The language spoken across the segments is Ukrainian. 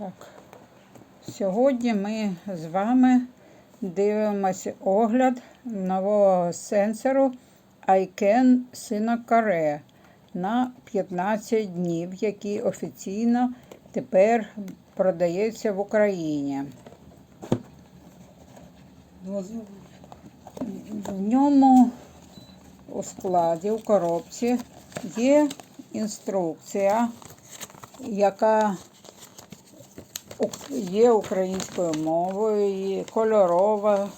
Так. Сьогодні ми з вами дивимося огляд нового сенсору ICANN Sinocare на 15 днів, який офіційно тепер продається в Україні. В ньому у складі, у коробці є інструкція, яка є українською мовою, і кольорова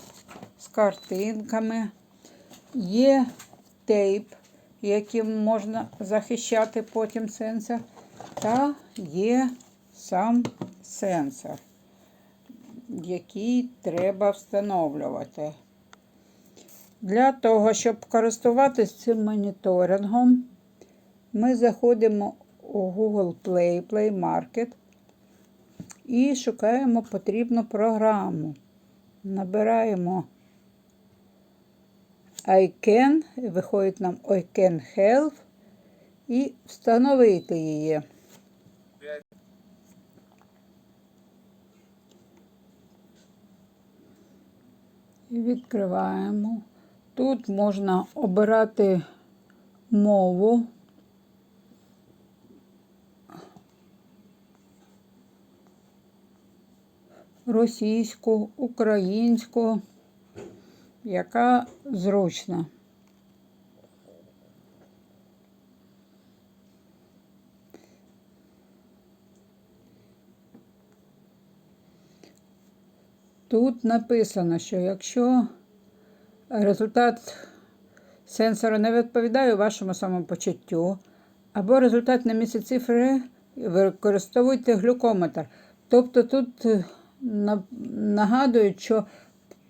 з картинками. Є тейп, яким можна захищати потім сенсор, та є сам сенсор, який треба встановлювати. Для того, щоб користуватися цим моніторингом, ми заходимо у Google Play, Play Market і шукаємо потрібну програму. Набираємо і виходить нам ICANN Health і встановити її. Відкриваємо. Тут можна обирати мову. Російську, українську, яка зручна. Тут написано, що якщо результат сенсора не відповідає вашому самопочуттю, або результат на місці цифри, використовуйте глюкометр. Тобто тут нагадують, що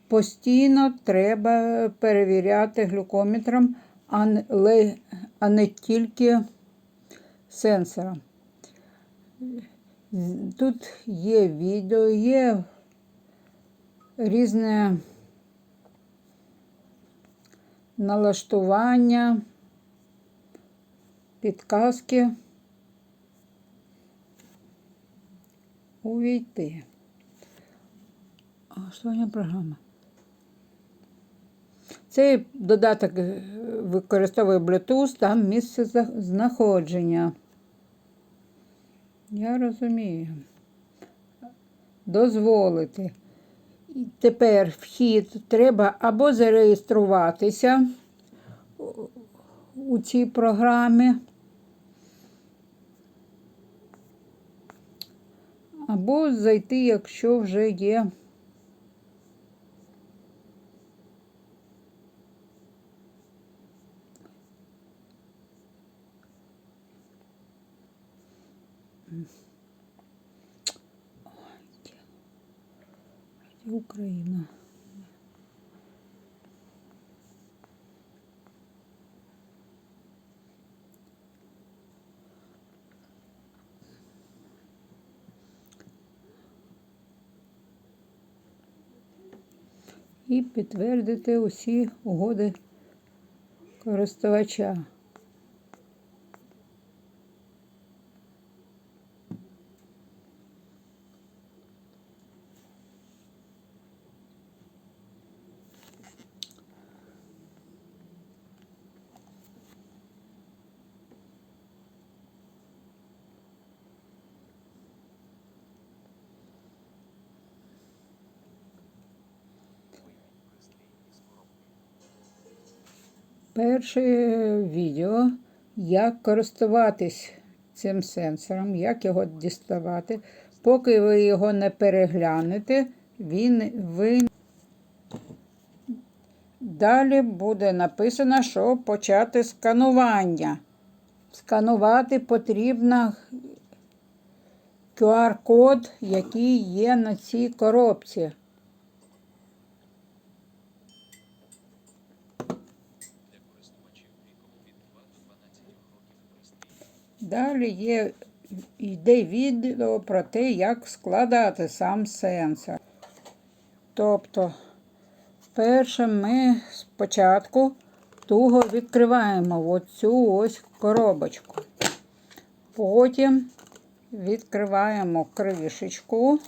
постійно треба перевіряти глюкометром, а не, тільки сенсором. Тут є відео, є різне налаштування, підказки. Увійти. Налаштування програми. Цей додаток е, використовує Bluetooth, там місце знаходження. Я розумію. Дозволити. Тепер вхід треба або зареєструватися у цій програмі, або зайти, якщо вже є. Україна. І підтвердити усі угоди користувача. Перше відео, як користуватись цим сенсором, як його діставати. Поки ви його не переглянете, він ви. Далі буде написано, що почати сканування. Сканувати потрібно QR-код, який є на цій коробці. Далі є, йде відео про те, як складати сам сенсор. Тобто, перше ми спочатку туго відкриваємо оцю ось коробочку. Потім Відкриваємо кришечку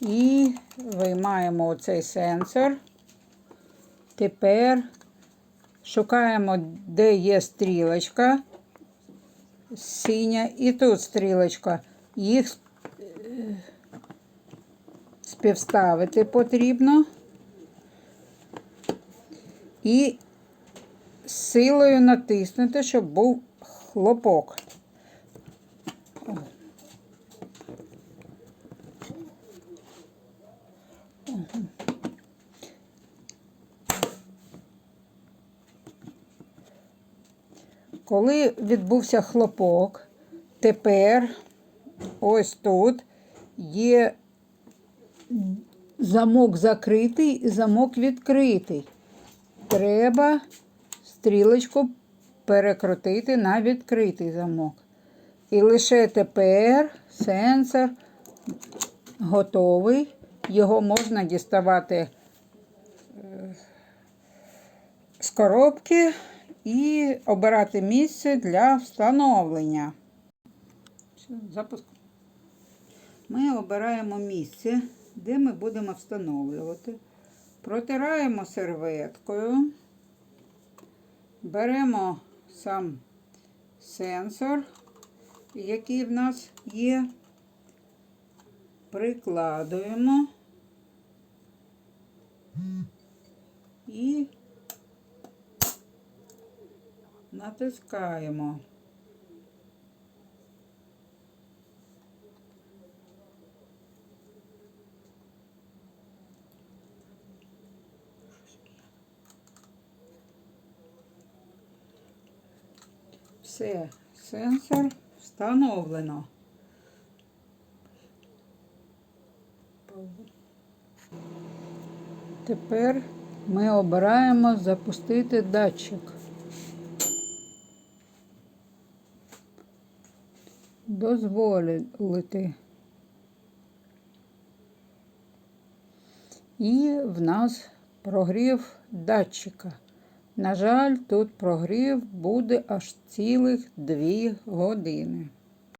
і виймаємо оцей сенсор. Тепер шукаємо, де є стрілочка синя і тут стрілочка. Їх е, співставити потрібно. І силою натиснути, щоб був хлопок. Коли відбувся хлопок, тепер ось тут є замок закритий і замок відкритий. Треба стрілочку перекрутити на відкритий замок. І лише тепер сенсор готовий. Його можна діставати е, з коробки і обирати місце для встановлення. Запуск. Ми обираємо місце, де ми будемо встановлювати. Протираємо серветкою, беремо сам сенсор, який в нас є, прикладуємо і натискаємо. Все, сенсор встановлено. Тепер ми обираємо запустити датчик. Дозволити. І в нас прогрів датчика. На жаль, тут прогрів буде аж цілих 2 години.